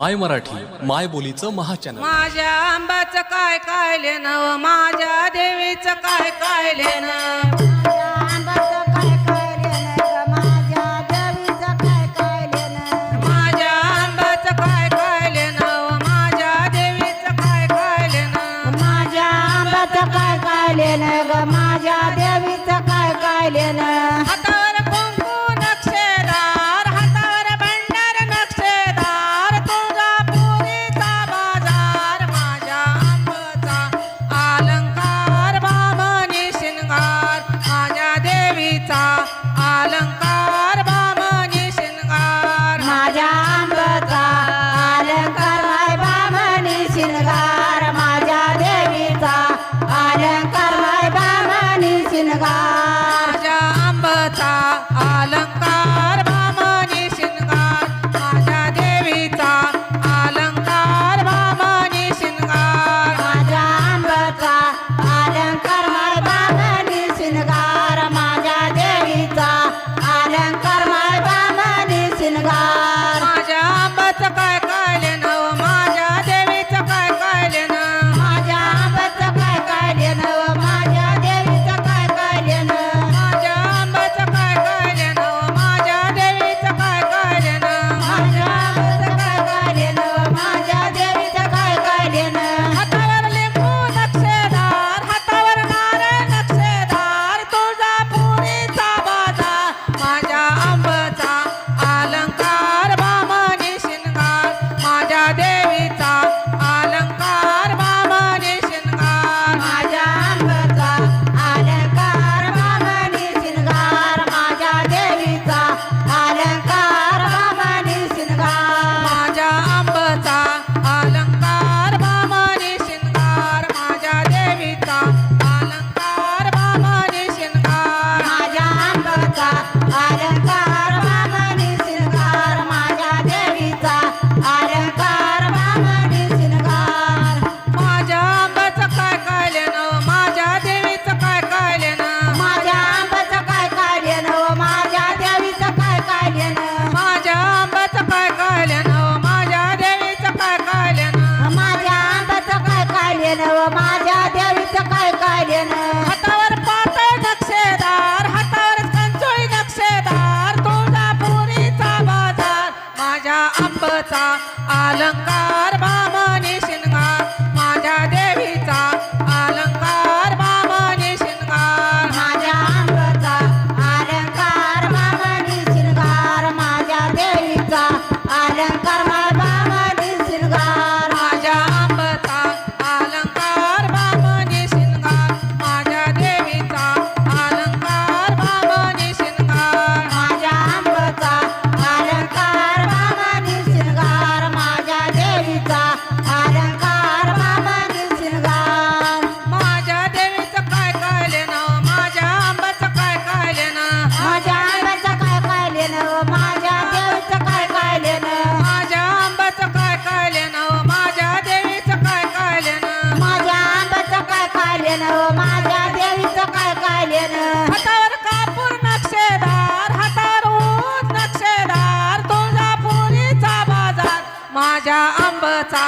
माय मराठी माय बोलीचं महाचॅनल. माझ्या आंबाचं काय काय लेन माझ्या देवीचं काय काय माझ्या आंबाचं काय काय लेन माझ्या देवीचं काय माझ्या आंबाचं काय काय आल्या करलाय बामानी शिनगाव. blanca. माझ्या देवीचं काय काय लेन हातावर नक्षेदार हातावर ऊस नक्षेदार बाजार माझ्या आंबचा